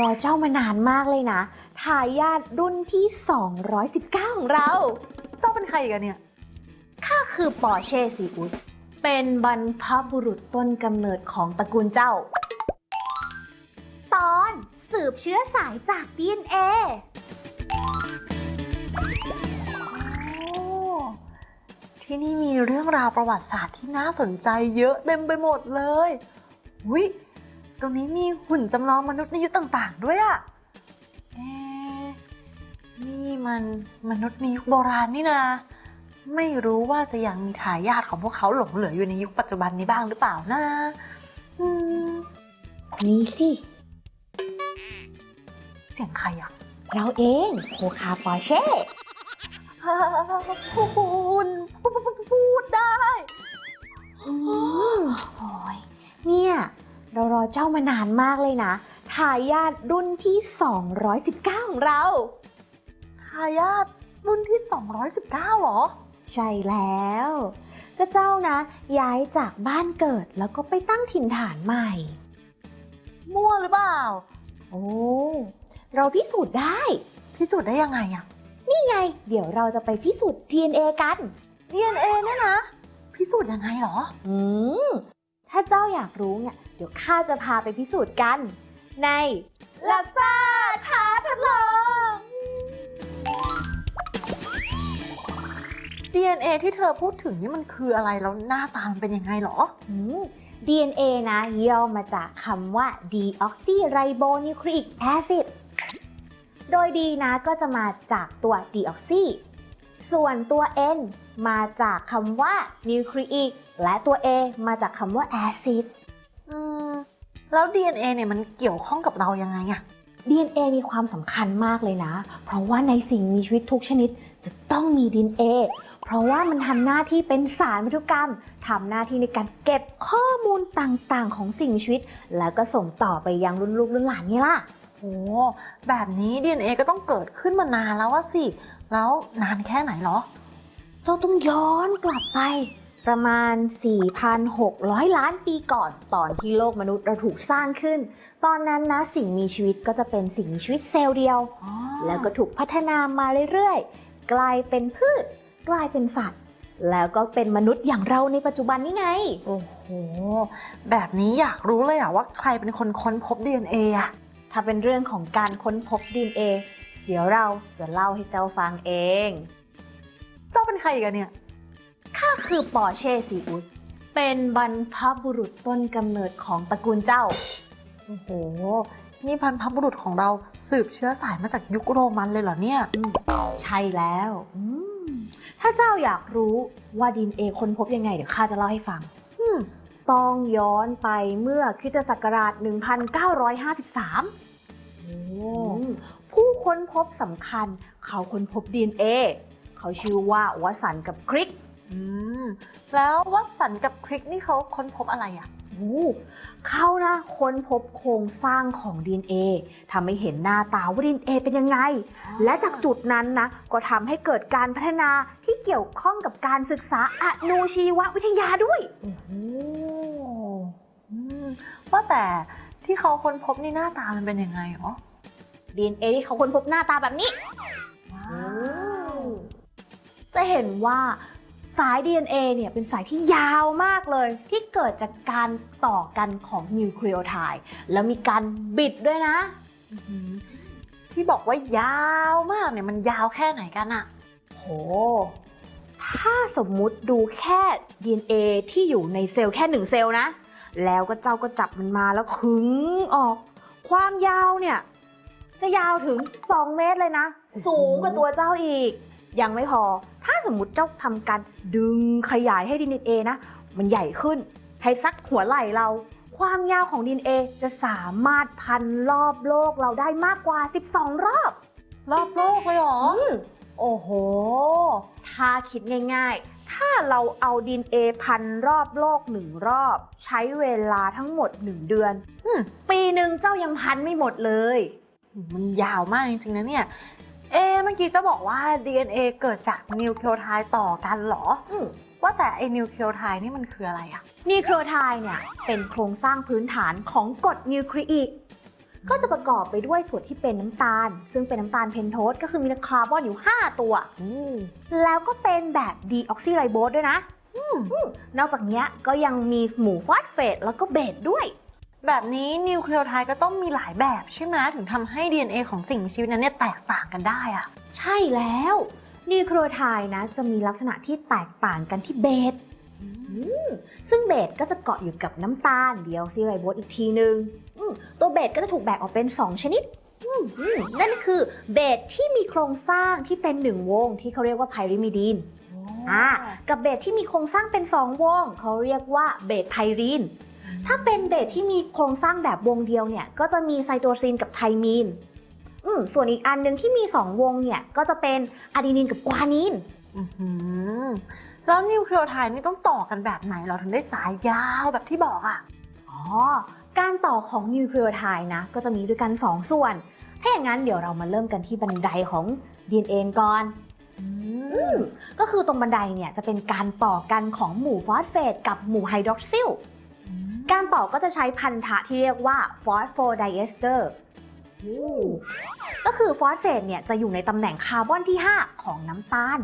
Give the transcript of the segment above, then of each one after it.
รอเจ้ามานานมากเลยนะทายาทรุ่นที่ 219 ของเรา เจ้าเป็นใครกันเนี่ยก็คือปอเช่ซีอุสเป็นบรรพบุรุษต้นกำเนิดของตระกูลเจ้า ตอนสืบเชื้อสายจาก DNA โอ้ที่นี่มีเรื่องราวประวัติศาสตร์ที่น่าสนใจเยอะเต็มไปหมดเลยวิ ตรงนี้มีหุ่นจำลองมนุษย์ในยุคต่างๆ ด้วยอะเอ๊ะนี่มันมนุษย์ในยุคโบราณนี่นะ ไม่รู้ว่าจะยังมีทายาทของพวกเขาหลงเหลืออยู่ในยุคปัจจุบันนี้บ้างหรือเปล่านะอืมนี่สิ เสียงใครอะเราเองโคคาปอร์เช่พูดพูดได้อืมโอ้ยเนี่ย เรารอเจ้ามานานมากเลยนะทายาทรุ่นที่ 219 ของเรา ทายาทรุ่นที่ 219เหรอ ใช่แล้ว ก็เจ้านะ ย้ายจากบ้านเกิดแล้วก็ไปตั้งถิ่นฐานใหม่ มั่วหรือเปล่า โอ้ เราพิสูจน์ได้ พิสูจน์ได้ยังไงอะนี่ไง เดี๋ยวเราจะไปพิสูจน์ DNA กัน DNA เนี่ยนะ พิสูจน์ยังไงเหรอ อืม ถ้าเจ้าอยากรู้เนี่ยเดี๋ยวข้าจะพาไปพิสูจน์กัน ในลับซ่าท้าทดลอง DNA ที่เธอพูดถึงนี่มันคืออะไรแล้วหน้าตามันเป็นยังไงเหรอ อืม DNA นะย่อมาจากคำว่า deoxyribonucleic acid โดย D นะก็จะมาจากตัว deoxy ส่วนตัว N มาจากคำว่า nucleic และตัว A มาจากคำว่า acid อืมแล้ว DNA เนี่ยมันเกี่ยวข้องกับเรายังไงอะ DNA มีความสำคัญมากเลยนะ เพราะว่าในสิ่งมีชีวิตทุกชนิดจะต้องมี DNA เพราะว่ามันทำหน้าที่เป็นสารพันธุกรรมทำหน้าที่ในการเก็บข้อมูลต่างๆ ของสิ่งมีชีวิต แล้วก็ส่งต่อไปยังรุ่นลูกรุ่นหลานไงล่ะ โอ้แบบนี้ DNA ก็ต้องเกิดขึ้นมานานแล้วว่าสิ แล้วนานแค่ไหนเหรอ เจ้าต้องย้อนกลับไป ประมาณ 4,600 ล้านปีก่อน ตอนที่โลกมนุษย์เราถูกสร้างขึ้น ตอนนั้นนะสิ่งมีชีวิตก็จะเป็นสิ่งมีชีวิตเซลล์เดียว แล้วก็ถูกพัฒนามาเรื่อยๆ กลายเป็นพืช กลายเป็นสัตว์ แล้วก็เป็นมนุษย์อย่างเราในปัจจุบันนี่ไง โอ้โห แบบนี้อยากรู้เลยอะว่าใครเป็นคนค้นพบ DNA อะถ้าเป็นเรื่องของการค้นพบ DNA เดี๋ยวเราจะเล่าให้เจ้าฟังเอง เจ้าเป็นใครกันเนี่ย ก็คือปอร์เช่ซีอุสเป็นบรรพบุรุษต้นกำเนิดของตระกูลเจ้า โอ้โห นี่พันพบุรุษของเราสืบเชื้อสายมาจากยุคโรมันเลยเหรอเนี่ย ใช่แล้วอืมถ้าเจ้าอยากรู้ว่า DNA ค้นพบยังไงเดี๋ยวข้าจะเล่าให้ฟังอืมต้องย้อนไปเมื่อคริสตศักราช 1953โอ้อืมผู้ค้นพบสำคัญ เขาค้นพบ DNA เขาชื่อว่าวสันต์กับคริก อืมแล้ววัตสันกับคริกนี่เขาค้นพบอะไรอะโอ้เขานะค้นพบโครงสร้างของ DNA ทำให้เห็นหน้าตาว่า DNA เป็นยังไง และจากจุดนั้นนะ ก็ทำให้เกิดการพัฒนาที่เกี่ยวข้องกับการศึกษาอนุชีววิทยาด้วย โอ้โหอืมว่าแต่ที่เขาค้นพบนี่หน้าตามันเป็นยังไงหรอ DNA ที่เขาค้นพบหน้าตาแบบนี้ว้าจะเห็นว่า สาย DNA เนี่ยเป็นสายที่ยาวมากเลย ที่เกิดจากการต่อกันของนิวเคลียไทด์แล้วมีการบิดด้วยนะอื้อหือที่บอกว่ายาวมากเนี่ยมันยาวแค่ไหนกันอะโห ถ้าสมมุติดูแค่ DNA ที่อยู่ในเซลล์แค่หนึ่งเซลล์นะ แล้วก็เจ้าก็จับมันมาแล้วขึงออก ความยาวเนี่ย จะยาวถึง 2 เมตรเลยนะ สูงกว่าตัวเจ้าอีก ยังไม่พอ ถ้าสมมติเจ้าทำการดึงขยายให้ DNA นะ มันใหญ่ขึ้น ให้สักหัวไหล่เรา ความยาวของ DNA จะสามารถพันรอบโลกเราได้มากกว่า 12 รอบ รอบโลกเลยเหรออืมโอ้โห ถ้าคิดง่ายๆ ถ้าเราเอาดินเอพันรอบโลกหนึ่งรอบ ใช้เวลาทั้งหมด1เดือนอืมปีหนึ่งเจ้ายังพันไม่หมดเลย มันยาวมากจริงๆนะเนี่ย เอ๊ะเมื่อกี้จะบอกว่า DNA เกิดจากนิวเคลียไทด์ต่อกันเหรออืมว่าแต่ไอ้นิวเคลียไทด์นี่มันคืออะไรอะนิวเคลียไทด์เนี่ยเป็นโครงสร้างพื้นฐานของกรดนิวคลีอิกก็จะประกอบไปด้วยส่วนที่เป็นน้ำตาล ซึ่งเป็นน้ำตาลเพนโทสก็คือมีคาร์บอนอยู่ 5 ตัว แล้วก็เป็นแบบดีออกซิไรโบสด้วยนะอืมนอกจากเนี้ยก็ยังมีหมู่ฟอสเฟตแล้วก็เบสด้วย แบบนี้นิวเคลียโทด์ก็ต้องมีหลายแบบใช่ไหมถึงทำให้ DNA ของสิ่งมีชีวิตนั้นเนี่ยแตกต่างกันได้อะใช่แล้วนิวเคลียโทด์นะจะมีลักษณะที่แตกต่างกันที่เบสซึ่งเบสก็จะเกาะอยู่กับน้ำตาลเดียวซิไรโบสอีกทีนึงอืมตัวเบสก็จะถูกแบ่งออกเป็น 2 ชนิดอืมอืมนั่นคือเบสที่มีโครงสร้างที่เป็นหนึ่งวงที่เขาเรียกว่าไพริมิดีนอ่ากับเบสที่มีโครงสร้างเป็น 2 วงเขาเรียกว่าเบสไพรีน ถ้าเป็นเบสที่มีโครงสร้างแบบวงเดียวเนี่ย ก็จะมีไซโตซินกับไทมีนอืมส่วนอีกอันหนึ่งที่มี 2 วงเนี่ย ก็จะเป็นอะดีนินกับกวานินอื้อหือแล้วนิวเคลียโทด์นี่ต้องต่อกันแบบไหนเราถึงได้สายยาวแบบที่บอกอะอ๋อ การต่อของนิวเคลียไทด์นะ ก็จะมีด้วยกัน 2 ส่วน ถ้าอย่างนั้นเดี๋ยวเรามาเริ่มกันที่บันไดของ DNA ก่อนอือืมมก็คือตรงบันไดเนี่ยจะเป็นการต่อกันของหมู่ฟอสเฟตกับหมู่ไฮดรอกซิล การต่อก็จะใช้พันธะที่เรียกว่าฟอสโฟไดเอสเตอร์ก็คือฟอสเฟตเนี่ยจะอยู่ในตำแหน่งคาร์บอนที่ 5 ของน้ำตาล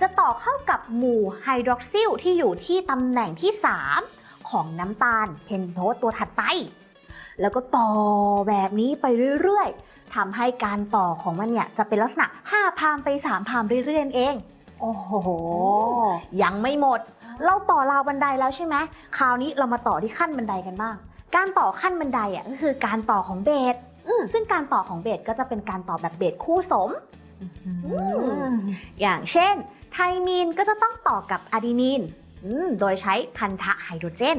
จะต่อเข้ากับหมู่ไฮดรอกซิลที่อยู่ที่ตำแหน่งที่ 3 ของน้ำตาลเพนโทสตัวถัดไป แล้วก็ต่อแบบนี้ไปเรื่อยๆทำให้การต่อของมันเนี่ยจะเป็นลักษณะ 5 พามไป 3 พามเรื่อยๆนั่นเอง โอ้โห ยังไม่หมด เราต่อราวบันไดแล้วใช่ไหมคราวนี้เรามาต่อที่ขั้นบันไดกันบ้าง การต่อขั้นบันไดอะก็คือการต่อของเบสอืมซึ่งการต่อของเบสก็จะเป็นการต่อแบบเบสคู่สมอืมอย่างเช่น ไทมีนก็จะต้องต่อกับอะดีนีนอืมโดยใช้พันธะไฮโดรเจน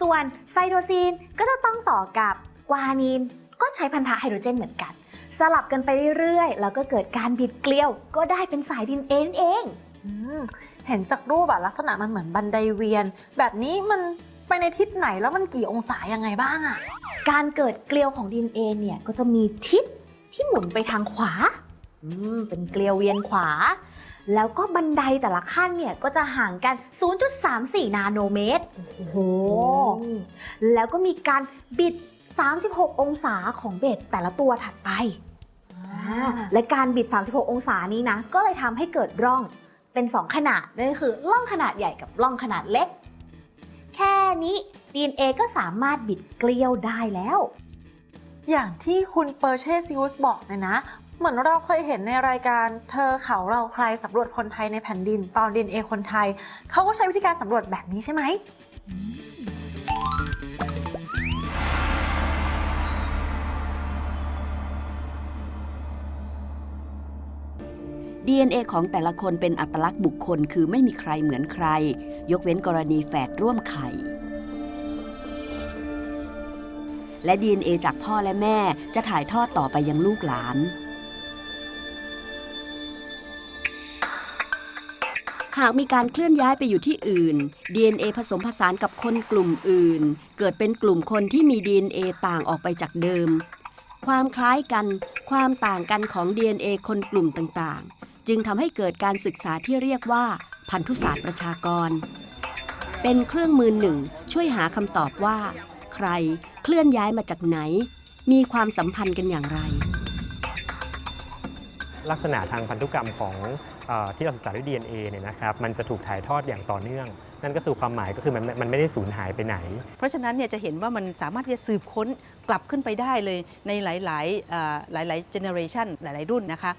ส่วนไซโตซีนก็จะต้องต่อกับกวานีน ก็ใช้พันธะไฮโดรเจนเหมือนกัน สลับกันไปเรื่อยๆ แล้วก็เกิดการบิดเกลียว ก็ได้เป็นสายดินเองเองอืม เห็นจากรูปอะลักษณะมันเหมือนบันไดเวียน แบบนี้มันไปในทิศไหนแล้วมันกี่องศายังไงบ้างอะการเกิดเกลียวของ DNA เนี่ยก็จะมีทิศที่หมุนไปทางขวาอืมเป็นเกลียวเวียนขวา แล้วก็บันไดแต่ละขั้นเนี่ยก็จะห่างกัน 0.34 นาโนเมตร โอ้โหอืมแล้วก็มีการบิด 36 องศาของเบสแต่ละตัวถัดไป และการบิด 36 องศานี้นะ ก็เลยทำให้เกิดร่อง เป็น 2 ขนาดนั่นก็คือร่องขนาดใหญ่กับร่องขนาดเล็ก แค่นี้ DNA ก็สามารถบิดเกลียวได้แล้ว อย่างที่คุณเปอร์เชซิอุสบอกเลยนะ เหมือนเราเคยเห็นในรายการเธอเขาเราใครสำรวจคนไทยในแผ่นดินตอน DNA คนไทย เขาก็ใช้วิธีการสำรวจแบบนี้ใช่ไหม DNA ของแต่ละคนเป็นอัตลักษณ์บุคคลคือไม่มีใครเหมือนใคร ยกเว้นกรณีแฝดร่วมไข่ และ DNA จากพ่อและแม่จะถ่ายทอดต่อไปยังลูกหลาน หากมีการเคลื่อนย้ายไปอยู่ที่อื่น DNA ผสมผสานกับคนกลุ่มอื่น เกิดเป็นกลุ่มคนที่มี DNA ต่างออกไปจากเดิมความคล้ายกัน ความต่างกันของ DNA คนกลุ่มต่างๆ จึงทำให้เกิดการศึกษาที่เรียกว่า พันธุศาสตร์ประชากร เป็นเครื่องมือหนึ่งช่วยหาคำตอบว่า ใครเคลื่อนย้ายมาจากไหน มีความสัมพันธ์กันอย่างไร ลักษณะทางพันธุกรรมของเออที่เราศึกษาด้วย DNA เนี่ยนะครับมันจะถูกถ่ายทอดอย่างต่อเนื่อง นั่นก็คือความหมายก็คือมันมันไม่ได้สูญหายไปไหน เพราะฉะนั้นเนี่ยจะเห็นว่ามันสามารถที่จะสืบค้นกลับขึ้นไปได้เลยในหลายๆเอ่อหลายๆเจเนอเรชันหลาย ๆ รุ่นนะคะ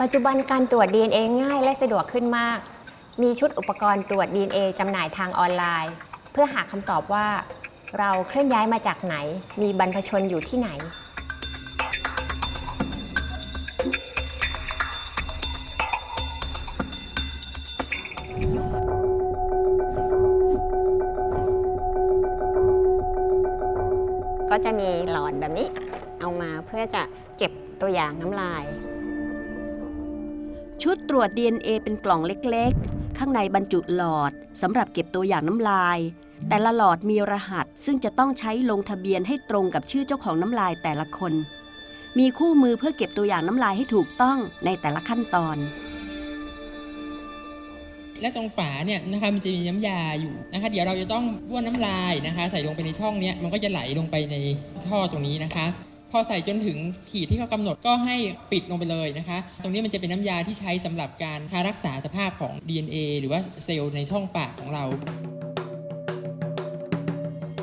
ปัจจุบันการตรวจ DNA ง่ายและสะดวกขึ้นมาก มีชุดอุปกรณ์ตรวจ DNA จำหน่ายทางออนไลน์ เพื่อหาคำตอบว่า เราเคลื่อนย้ายมาจากไหน มีบรรพชนอยู่ที่ไหน ก็จะมีหลอดแบบนี้ เอามาเพื่อจะเก็บตัวอย่างน้ำลาย ชุดตรวจ DNA เป็นกล่องเล็กๆ ข้างในบรรจุหลอดสำหรับเก็บตัวอย่างน้ำลาย แต่ละหลอดมีรหัสซึ่งจะต้องใช้ลงทะเบียนให้ตรงกับชื่อเจ้าของน้ำลายแต่ละคน มีคู่มือเพื่อเก็บตัวอย่างน้ำลายให้ถูกต้องในแต่ละขั้นตอน และตรงฝาเนี่ยนะคะมันจะมีน้ำยาอยู่นะคะ เดี๋ยวเราจะต้องบ้วนน้ำลายนะคะ ใส่ลงไปในช่องเนี้ยมันก็จะไหลลงไปในท่อตรงนี้นะคะ พอใส่จนถึงขีดที่เขากำหนดก็ให้ปิดลงไปเลยนะคะ ตรงนี้มันจะเป็นน้ำยาที่ใช้สำหรับการรักษาสภาพของ DNA หรือว่าเซลล์ในช่องปากของเรา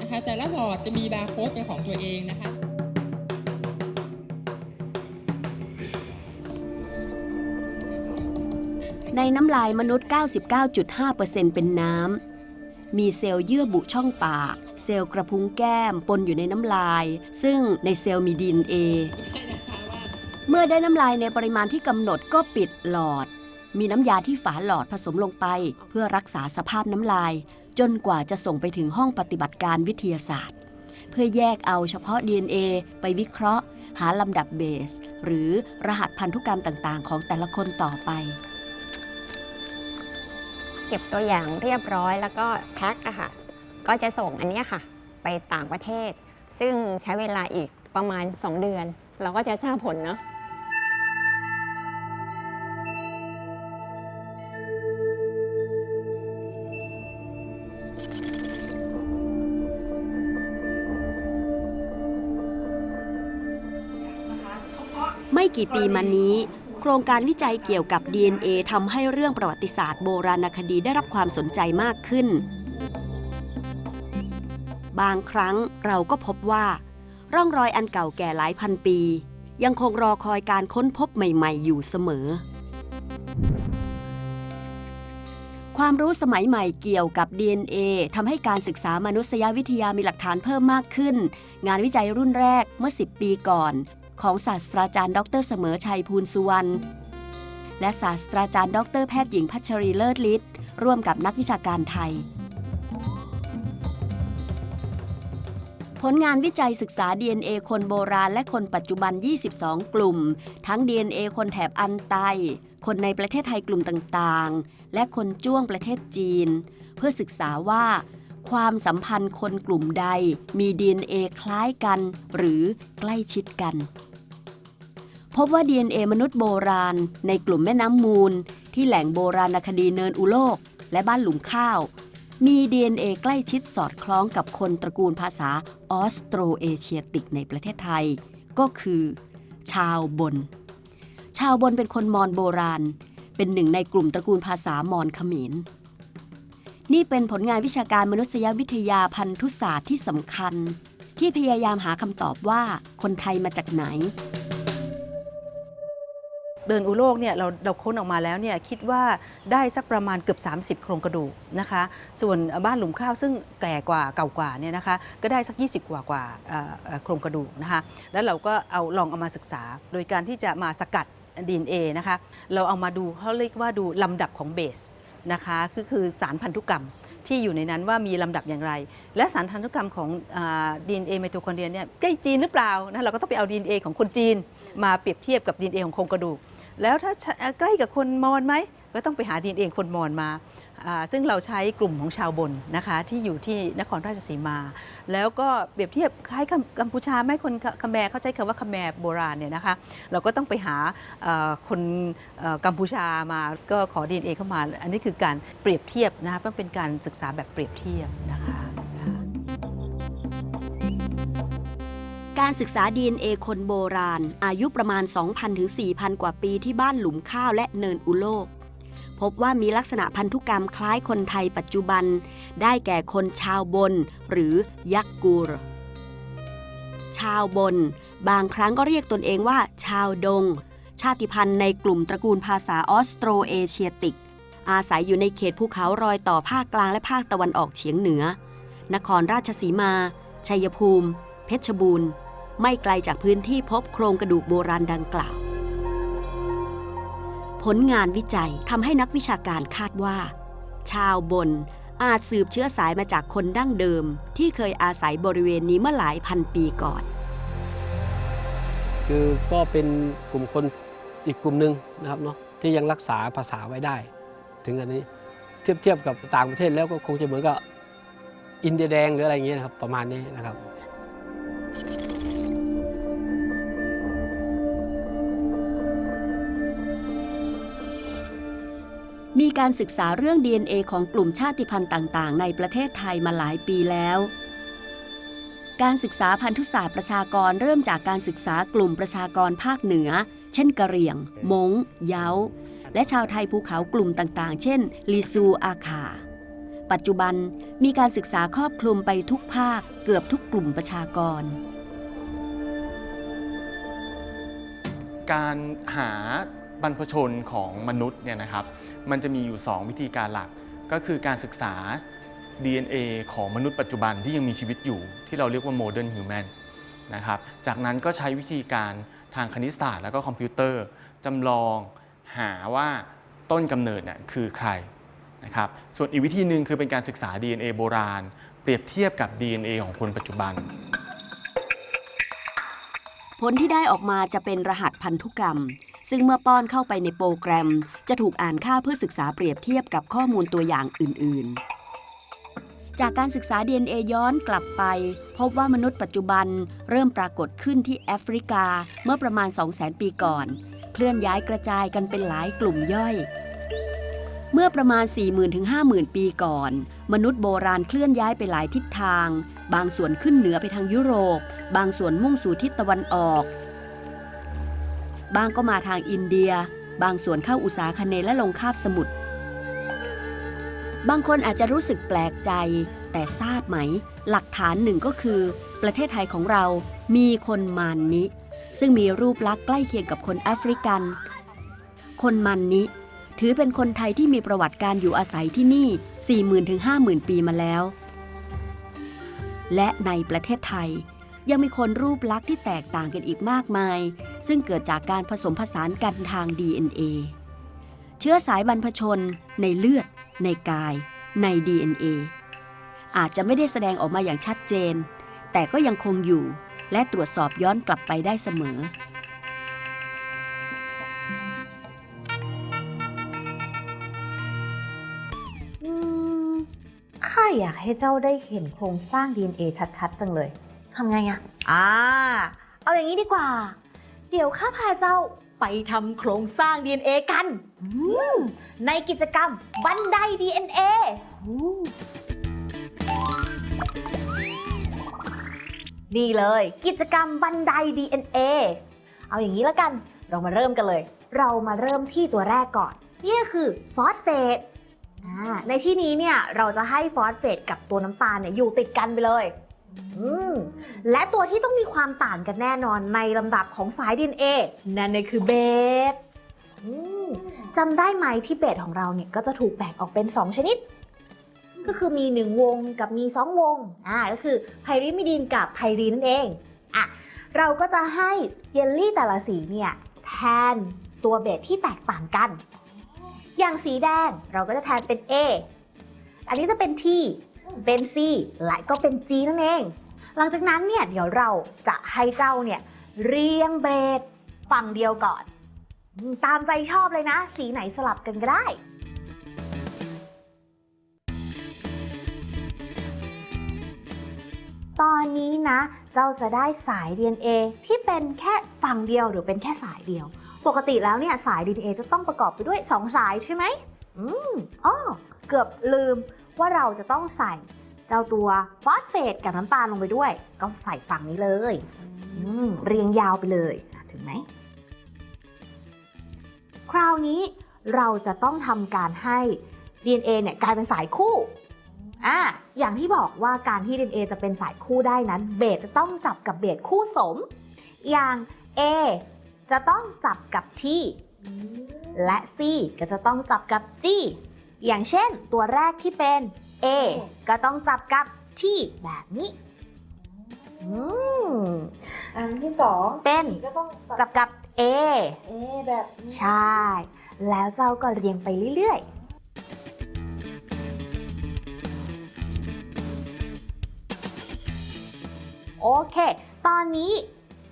นะคะแต่ละหลอดจะมีบาร์โค้ดเป็นของตัวเองนะคะในน้ำลายมนุษย์ 99.5%เป็นน้ำ มีเซลล์เยื่อบุช่องปาก เซลล์กระพุ้งแก้มปนอยู่ในน้ำลาย ซึ่งในเซลล์มีดีเอเมื่อได้น้ำลายในปริมาณที่กำหนดก็ปิดหลอด มีน้ำยาที่ฝาหลอดผสมลงไป เพื่อรักษาสภาพน้ำลาย จนกว่าจะส่งไปถึงห้องปฏิบัติการวิทยาศาสตร์ เพื่อแยกเอาเฉพาะ DNA ไปวิเคราะห์ หาลำดับเบส หรือรหัสพันธุกรรมต่างๆ ของแต่ละคนต่อไป เก็บตัวอย่างเรียบร้อยแล้วก็แพ็คอะค่ะ ก็จะส่งอันนี้ค่ะ ไปต่างประเทศ ซึ่งใช้เวลาอีกประมาณ 2 เดือน เราก็จะทราบผลเนาะไม่กี่ปีมานี้ รงการวิจัยเกี่ยวกับ DNA ทำให้เรื่องประวัติศาสตร์โบราณคดีได้รับความสนใจมากขึ้น บางครั้งเราก็พบว่า ร่องรอยอันเก่าแก่หลายพันปี ยังคงรอคอยการค้นพบใหม่ ๆ อยู่เสมอ ความรู้สมัยใหม่เกี่ยวกับ DNA ทำให้การศึกษามนุษยวิทยามีหลักฐานเพิ่มมากขึ้น งานวิจัยรุ่นแรกเมื่อ 10 ปีก่อน ของศาสตราจารย์ ดร เสมอชัยภูลสุวรรณและศาสตราจารย์ ดรแพทย์หญิงพัชรีเลิศฤทธิ์ร่วมกับนักวิชาการไทย ผลงานวิจัยศึกษา DNA คนโบราณและคนปัจจุบัน 22 กลุ่ม ทั้ง DNA คนแถบอันไต คนในประเทศไทยกลุ่มต่างๆ และคนจ้วงประเทศจีน เพื่อศึกษาว่าความสัมพันธ์คนกลุ่มใดมี DNA คล้ายกัน หรือใกล้ชิดกัน พบว่า DNA มนุษย์โบราณ ในกลุ่มแม่น้ำมูล ที่แหล่งโบราณคดีเนินอุโลก และบ้านหลุมข้าว มี DNA ใกล้ชิดสอดคล้องกับคนตระกูลภาษาออสโตรเอเชียติกในประเทศไทย ก็คือ ชาวบน ชาวบนเป็นคนมอญโบราณ เป็นหนึ่งในกลุ่มตระกูลภาษามอญเขมรนี่เป็นผลงานวิชาการมนุษยวิทยาพันธุศาสตร์ที่สำคัญ ที่พยายามหาคำตอบว่าคนไทยมาจากไหน เดินอุโลกเนี่ยเราเราค้นออกมาแล้วเนี่ยคิดว่าได้สักประมาณเกือบ 30 โครงกระดูกนะคะ ส่วนบ้านหลุมข้าวซึ่งแก่กว่าเก่ากว่าเนี่ยนะคะก็ได้สัก 20 กว่ากว่าเอ่อเอ่อโครงกระดูกนะคะแล้วเราก็เอาลองเอามาศึกษา โดยการที่จะมาสกัด DNA นะคะเราเอามาดูเขาเรียกว่าดูลำดับของเบสนะคะคือคือสารพันธุกรรมที่อยู่ในนั้นว่ามีลำดับอย่างไร และสารพันธุกรรมของดีเอ็นเอไมโทคอนเดรียเนี่ยใกล้จีนหรือเปล่านะเราก็ต้องไปเอา DNA ของคนจีนมาเปรียบเทียบกับ DNA ของโครงกระดูก แล้วถ้าใกล้กับคนมอญไหมก็ต้องไปหาดีเอ็นคนมอญมาซึ่งเราใช้กลุ่มของชาวบนนะคะที่อยู่ที่นครราชสีมา แล้วก็เปรียบเทียบคล้ายกัมพูชาไหม่คนคแมร์เขาใช้คำว่าคแมร์โบราณเนี่ยนะคะเราก็ต้องไปหาคนกัมพูชามาก็ขอ DNA เอเข้ามา อันนี้คือการเปรียบเทียบนะคะเป็นการศึกษาแบบเปรียบเทียบนะคะ การศึกษา DNA คนโบราณ อายุประมาณ 2,000 ถึง 4,000 กว่าปีที่บ้านหลุมข้าวและเนินอุโลก พบว่ามีลักษณะพันธุกรรมคล้ายคนไทยปัจจุบัน ได้แก่คนชาวบน หรือยักกูร ชาวบน บางครั้งก็เรียกตนเองว่า ชาวดง ชาติพันธุ์ในกลุ่มตระกูลภาษาออสโตรเอเชียติก อาศัยอยู่ในเขตภูเขารอยต่อภาคกลางและภาคตะวันออกเฉียงเหนือ นครราชสีมา ชัยภูมิ เพชรบูรณ์ ไม่ไกลจากพื้นที่พบโครงกระดูกโบราณดังกล่าว ผลงานวิจัยทำให้นักวิชาการคาดว่า ชาวบนอาจสืบเชื้อสายมาจากคนดั้งเดิม ที่เคยอาศัยบริเวณนี้เมื่อหลายพันปีก่อน คือก็เป็นกลุ่มคนอีกกลุ่มหนึ่งนะครับเนาะที่ยังรักษาภาษาไว้ได้ ถึงอันนี้เทียบเทียบกับต่างประเทศแล้วก็คงจะเหมือนกับอินเดียแดงหรืออะไรเงี้ยนะครับประมาณนี้นะครับ มีการศึกษาเรื่อง DNA ของกลุ่มชาติพันธุ์ต่าง ๆ ในประเทศไทยมาหลายปีแล้ว การศึกษาพันธุศาสตร์ประชากรเริ่มจากการศึกษากลุ่มประชากรภาคเหนือ เช่นกะเหรี่ยง มงเยา้า และชาวไทยภูเขากลุ่มต่าง ๆ เช่น ลีซู อาคา ปัจจุบันมีการศึกษาครอบคลุมไปทุกภาคเกือบทุกกลุ่มประชากรการหา บรรพชนของมนุษย์เนี่ยนะครับ มันจะมีอยู่ 2 วิธีการหลัก ก็คือการศึกษา DNA ของมนุษย์ปัจจุบันที่ยังมีชีวิตอยู่ ที่เราเรียกว่า modern human นะครับ จากนั้นก็ใช้วิธีการทางคณิตศาสตร์แล้วก็คอมพิวเตอร์จำลองหาว่าต้นกำเนิดเนี่ยคือใครนะครับ ส่วนอีกวิธีหนึ่งคือเป็นการศึกษา DNA โบราณ เปรียบเทียบกับ DNA ของคนปัจจุบัน ผลที่ได้ออกมาจะเป็นรหัสพันธุกรรม ซึ่งเมื่อป้อนเข้าไปในโปรแกรม จะถูกอ่านค่าเพื่อศึกษาเปรียบเทียบกับข้อมูลตัวอย่างอื่น ๆจากการศึกษา DNA ย้อนกลับไป พบว่ามนุษย์ปัจจุบันเริ่มปรากฏขึ้นที่แอฟริกาเมื่อประมาณ 200,000 ปีก่อน เคลื่อนย้ายกระจายกันเป็นหลายกลุ่มย่อย เมื่อประมาณ 40,000-50,000 ปีก่อน มนุษย์โบราณเคลื่อนย้ายไปหลายทิศทาง บางส่วนขึ้นเหนือไปทางยุโรป บางส่วนมุ่งสู่ทิศตะวันออก บางก็มาทางอินเดีย บางส่วนเข้าอุษาคเนและลงคาบสมุทร บางคนอาจจะรู้สึกแปลกใจ แต่ทราบไหม หลักฐานหนึ่งก็คือ ประเทศไทยของเรามีคนมานนิซึ่งมีรูปลักษณ์ใกล้เคียงกับคนแอฟริกัน คนมันนิถือเป็นคนไทยที่มีประวัติการอยู่อาศัยที่นี่ 40,000ถึง50,000 ปีมาแล้ว และในประเทศไทยยังมีคนรูปลักษณ์ที่แตกต่างกันอีกมากมาย ซึ่งเกิดจากการผสมผสานกันทาง DNA เชื้อสายบรรพชน ในเลือด ในกาย ใน DNA อาจจะไม่ได้แสดงออกมาอย่างชัดเจน แต่ก็ยังคงอยู่และตรวจสอบย้อนกลับไปได้เสมอ อืมข้าอยากให้เจ้าได้เห็นโครงสร้าง DNA ชัดๆ จังเลย ทำไงอะอ่า เอาอย่างนี้ดีกว่า เดี๋ยวข้าพาเจ้าไปทำโครงสร้าง DNA กันอืมในกิจกรรมบันได DNA อืมนี่เลยกิจกรรมบันได DNA เอาอย่างนี้แล้วกัน เรามาเริ่มกันเลย เรามาเริ่มที่ตัวแรกก่อน นี่ก็คือฟอสเฟตอ่าในที่นี้เนี่ยเราจะให้ฟอสเฟตกับตัวน้ำตาลเนี่ยอยู่ติดกันไปเลยอืม และตัวที่ต้องมีความต่างกันแน่นอนในลำดับของสาย DNA นั่นก็คือเบสอืมจำได้ไหมที่เบสของเราเนี่ยก็จะถูกแบ่งออกเป็น 2 ชนิด ก็คือมี 1 วงกับมี 2 วงอ่าก็คือไพริมิดีนกับไพรีนนั่นเองอะเราก็จะให้เยลลี่แต่ละสีเนี่ยแทนตัวเบสที่แตกต่างกัน อย่างสีแดงเราก็จะแทนเป็น A อันนี้จะเป็น T เป็น C และก็เป็น G นั่นเอง หลังจากนั้นเนี่ยเดี๋ยวเราจะให้เจ้าเนี่ยเรียงเบสฝั่งเดียวก่อน ตามใจชอบเลยนะ สีไหนสลับกันก็ได้ตอนนี้นะ เจ้าจะได้สาย DNA ที่เป็นแค่ฝั่งเดียวหรือเป็นแค่สายเดียว ปกติแล้วเนี่ยสาย DNA จะต้องประกอบไปด้วย 2 สายใช่ไหมอืมอ๋อเกือบลืม ว่าเราจะต้องใส่เจ้าตัวฟอสเฟตกับน้ำตาลลงไปด้วย ก็ใส่ฝั่งนี้เลยเรียงยาวไปเลยถึงไหมคราวนี้เราจะต้องทำการให้ DNA เนี่ยกลายเป็นสายคู่อะอย่างที่บอกว่าการที่ DNA จะเป็นสายคู่ได้นั้น เบสจะต้องจับกับเบสคู่สม อย่าง A จะต้องจับกับ T และ C ก็จะต้องจับกับ G อย่างเช่น ตัวแรกที่เป็น A ก็ต้องจับกับ T แบบนี้อืมอันที่สองเป็นก็ต้องจับกับ A เอแบบนี้ใช่ แล้วเจ้าก็เรียงไปเรื่อยๆโอเค ตอนนี้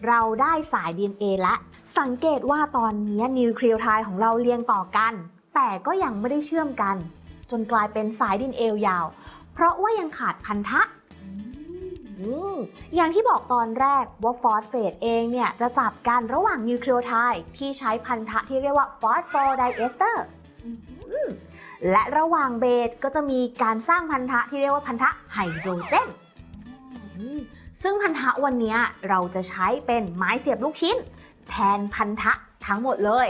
เราได้สาย DNA ละ สังเกตว่าตอนนี้นิวเคลียไทด์ของเราเรียงต่อกัน แต่ก็ยังไม่ได้เชื่อมกัน จนกลายเป็นสาย DNA ยาว เพราะว่ายังขาดพันธะอืมอย่างที่บอกตอนแรกว่าฟอสเฟตเองเนี่ย จะจับกันระหว่างนิวเคลียไทด์ที่ใช้พันธะที่เรียกว่าฟอสโฟไดเอสเตอร์และระหว่างเบสก็จะมีการสร้างพันธะที่เรียกว่าพันธะไฮโดรเจนอืมซึ่งพันธะวันเนี้ยเราจะใช้เป็นไม้เสียบลูกชิ้น แทนพันธะทั้งหมดเลย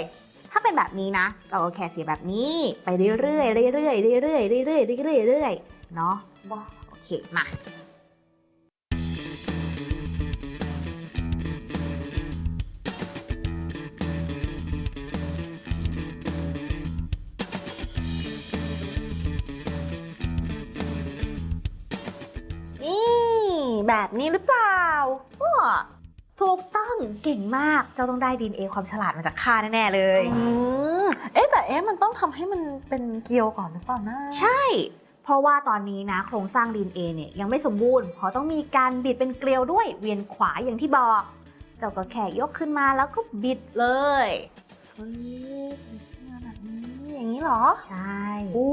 ถ้าเป็นแบบนี้นะเราก็แค่เสียแบบนี้ไปเรื่อยๆเรื่อยๆเรื่อยๆเรื่อยๆเรื่อยๆเรื่อยๆเนาะโอเคมานี่แบบนี้หรือเปล่า ถูกต้องเก่งมากเจ้าต้องได้ดีเอความฉลาดมาจากข้าแน่ ๆ เลย อืมเอ๊ะแต่เอ๊ะมันต้องทำให้มันเป็นเกลียวก่อนหรือเปล่านะใช่ เพราะว่าตอนนี้นะโครงสร้าง DNA เนี่ยยังไม่สมบูรณ์เพราะต้องมีการบิดเป็นเกลียวด้วยเวียนขวาอย่างที่บอก เจ้าก็แค่ยกขึ้นมาแล้วก็บิดเลยปึ๊บมาแบบนี้อย่างนี้เหรอ ใช่ โอ้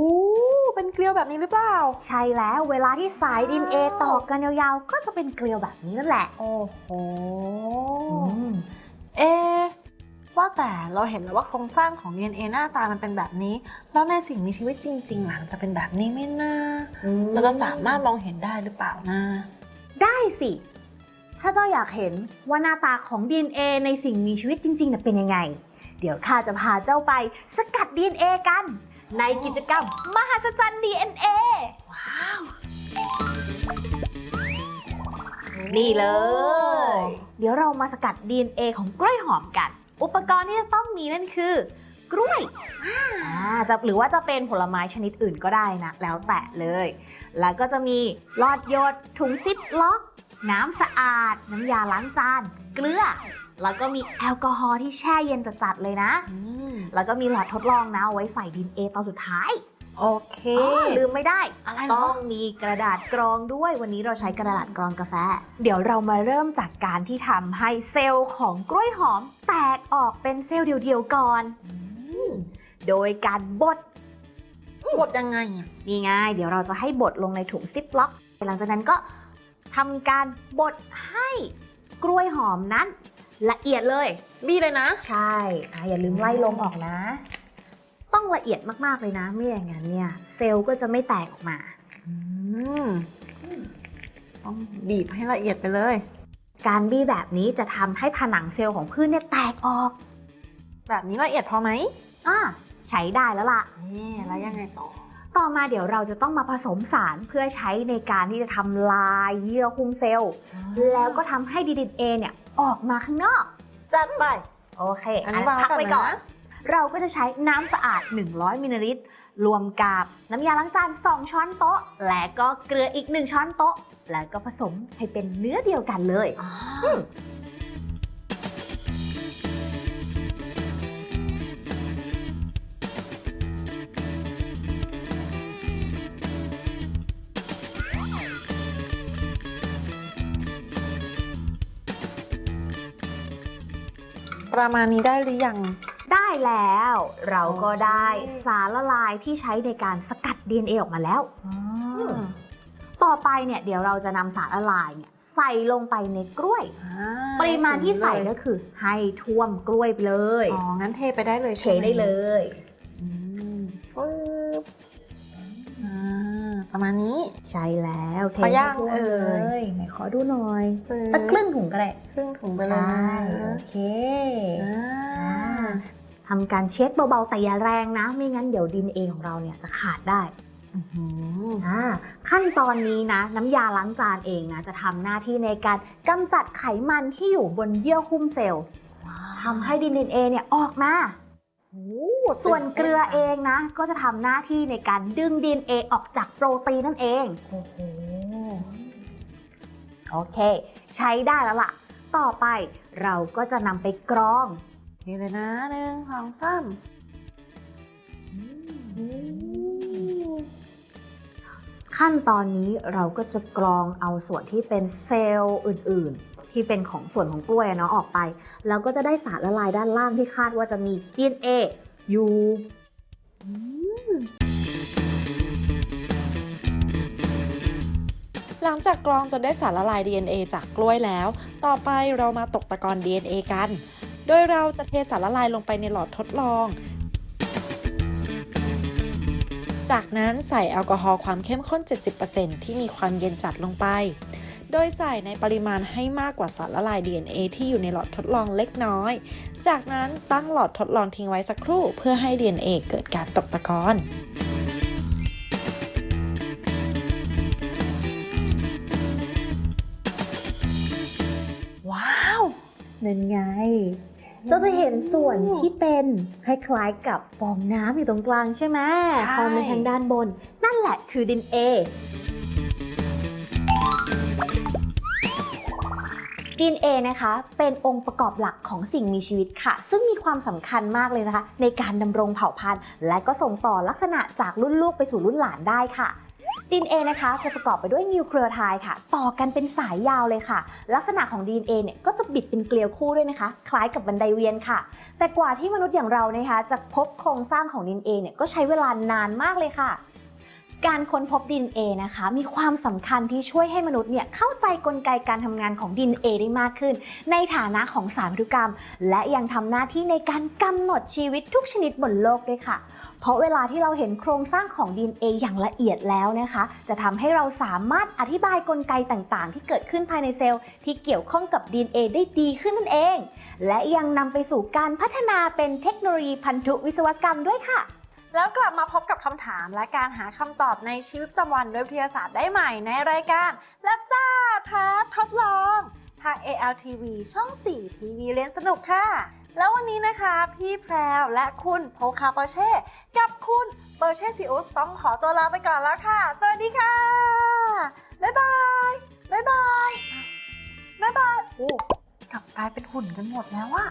เป็นเกลียวแบบนี้หรือเปล่า ใช่แล้วเวลาที่สาย DNA ว้าวต่อกันยาวๆ ก็จะเป็นเกลียวแบบนี้นั่นแหละ โอ้โหมเอะว่าแต่เราเห็นแล้วว่าโครงสร้างของ DNA หน้าตามันเป็นแบบนี้ แล้วในสิ่งมีชีวิตจริง ๆ หลังจะเป็นแบบนี้ไหม่น่าเราจะสามารถมองเห็นได้หรือเปล่านะ ได้สิ ถ้าเจ้าอยากเห็นว่าหน้าตาของ DNA ในสิ่งมีชีวิตจริงๆน่ะเป็นยังไง เดี๋ยวข้าจะพาเจ้าไปสกัด DNA กัน ในกิจกรรม มหัศจรรย์ DNA ว้าว นี่เลย เดี๋ยวเรามาสกัด DNA ของกล้วยหอมกัน อุปกรณ์ที่จะต้องมีนั่นคือกล้วยอ่าจะหรือว่าจะเป็นผลไม้ชนิดอื่นก็ได้นะ แล้วแต่เลย แล้วก็จะมีหลอดหยดถุงซิปล็อก น้ำสะอาด น้ำยาล้างจาน เกลือ แล้วก็มีแอลกอฮอล์ที่แช่เย็นจัดๆเลยนะอืมแล้วก็มีหลอดทดลองนะเอาไว้ใส่ดินเอตอนสุดท้าย โอเคอ๋อลืมไม่ได้ อะไรเหรอ ต้องมีกระดาษกรองด้วย วันนี้เราใช้กระดาษกรองกาแฟ เดี๋ยวเรามาเริ่มจากการที่ทำให้เซลล์ของกล้วยหอมแตกออกเป็นเซลล์เดียวๆก่อน โดยการบดบดยังไงอะนี่ไง เดี๋ยวเราจะให้บดลงในถุงซิปล็อก หลังจากนั้นก็ทำการบดให้กล้วยหอมนั้น ละเอียดเลย บี้เลยนะ ใช่อะอย่าลืมไล่ลมออกนะ ต้องละเอียดมากๆเลยนะไม่อย่างนั้นเนี่ย เซลล์ก็จะไม่แตกออกมา อืมต้องบีบให้ละเอียดไปเลย การบี้แบบนี้จะทำให้ผนังเซลล์ของพืชเนี่ยแตกออกแบบนี้ละเอียดพอไหมอะใช้ได้แล้วล่ะ นี่แล้วยังไงต่อ ต่อมาเดี๋ยวเราจะต้องมาผสมสารเพื่อใช้ในการที่จะทำลายเยื่อหุ้มเซลล์ แล้วก็ทำให้ DNA เนี่ย ออกมาข้างนอก จัดไป โอเค อันอันี้นวางพักไว้ก่อนก่อนนะ เราก็จะใช้น้ำสะอาด 100มิลลิลิตร รวมกับน้ำยาล้างจาน 2 ช้อนโต๊ะ และก็เกลืออีก 1 ช้อนโต๊ะ แล้วก็ผสมให้เป็นเนื้อเดียวกันเลย อืม ประมาณนี้ได้หรือยัง ได้แล้ว เราก็ได้สารละลายที่ใช้ในการสกัด DNA ออกมาแล้ว ต่อไปเนี่ยเดี๋ยวเราจะนำสารละลายเนี่ยใส่ลงไปในกล้วย ปริมาณที่ใส่ก็คือ ให้ท่วมกล้วยไปเลย อ๋อ งั้นเทไปได้เลยเทใช่หมได้เลย ประมาณนี้ ใช่แล้วเทพอย่างให้ท่วมเอ่ยเลยไหนขอดูหน่อยปึ๊บ สักครึ่งถุงก็ได้ครึ่งถุงไปเลยใช่นะโอเคอ่า ทำการเช็ดเบาๆแต่อย่าแรงนะ ไม่งั้นเดี๋ยวดินเอของเราเนี่ยจะขาดได้ อื้อหืออ่าขั้นตอนนี้นะ น้ำยาล้างจานเองนะ จะทำหน้าที่ในการกำจัดไขมันที่อยู่บนเยื่อหุ้มเซลล์ทำให้ดินเอเนี่ยออกมาโอ้ ส่วนเกลือเองนะ ก็จะทำหน้าที่ในการดึง DNA ออกจากโปรตีนนั่นเองโอ้โหโอเค ใช้ได้แล้วล่ะ ต่อไปเราก็จะนำไปกรอง นี่เลยนะหนึ่งสองสามขั้นตอนนี้เราก็จะกรองเอาส่วนที่เป็นเซลล์อื่น ๆ ที่เป็นของส่วนของกล้วยเนาะออกไป แล้วก็จะได้สารละลายด้านล่างที่คาดว่าจะมี DNA อยู่หลังจากกรองจนได้สารละลาย DNA จากกล้วยแล้ว ต่อไปเรามาตกตะกอน DNA กัน โดยเราจะเทสารละลายลงไปในหลอดทดลอง จากนั้นใส่แอลกอฮอล์ความเข้มข้น 70%ที่มีความเย็นจัดลงไป โดยใส่ในปริมาณให้มากกว่าสารละลาย DNA ที่อยู่ในหลอดทดลองเล็กน้อย จากนั้นตั้งหลอดทดลองทิ้งไว้สักครู่เพื่อให้ DNA เกิดการตกตะกอนว้าว นั่นไง เราจะเห็นส่วนที่เป็นคล้ายๆกับฟองน้ำอยู่ตรงกลางใช่ไหมใช่ ฟองเป็นทางด้านบน นั่นแหละคือดินเอ DNA นะคะ เป็นองค์ประกอบหลักของสิ่งมีชีวิตค่ะ ซึ่งมีความสำคัญมากเลยนะคะ ในการดำรงเผ่าพันธุ์ และก็ส่งต่อลักษณะจากรุ่นลูกไปสู่รุ่นหลานได้ค่ะ DNA นะคะจะประกอบไปด้วยนิวเคลียไทด์ค่ะ ต่อกันเป็นสายยาวเลยค่ะ ลักษณะของ DNA เนี่ยก็จะบิดเป็นเกลียวคู่ด้วยนะคะ คล้ายกับบันไดเวียนค่ะ แต่กว่าที่มนุษย์อย่างเรานะคะจะพบโครงสร้างของ DNA เนี่ยก็ใช้เวลานานมากเลยค่ะ การค้นพบ DNA นะคะ มีความสำคัญที่ช่วยให้มนุษย์เนี่ยเข้าใจกลไกการทำงานของ DNA ได้มากขึ้น ในฐานะของสารพันธุกรรม และยังทำหน้าที่ในการกำหนดชีวิตทุกชนิดบนโลกด้วยค่ะ เพราะเวลาที่เราเห็นโครงสร้างของ DNA อย่างละเอียดแล้วนะคะ จะทำให้เราสามารถอธิบายกลไกต่างๆ ที่เกิดขึ้นภายในเซลล์ที่เกี่ยวข้องกับ DNA ได้ดีขึ้นนั่นเอง และยังนำไปสู่การพัฒนาเป็นเทคโนโลยีพันธุวิศวกรรมด้วยค่ะ แล้วกลับมาพบกับคำถามและการหาคำตอบในชีวิตประจำวันด้วยวิทยาศาสตร์ได้ใหม่ในรายการ l a b s a ท้าทดลอง ทาง ALTV ช่อง 4 ทีวีเรียนสนุกค่ะ แล้ววันนี้นะคะ พี่แพรวและคุณโพคาเปอร์เช่ กับคุณเปอร์เช่ซิอุสต้องขอตัวลาไปก่อนแล้วค่ะ สวัสดีค่ะ บ๊ายบาย บ๊ายบาย บ๊ายบาย โอ้ กลับกลายเป็นหุ่นกันหมดแล้วอะ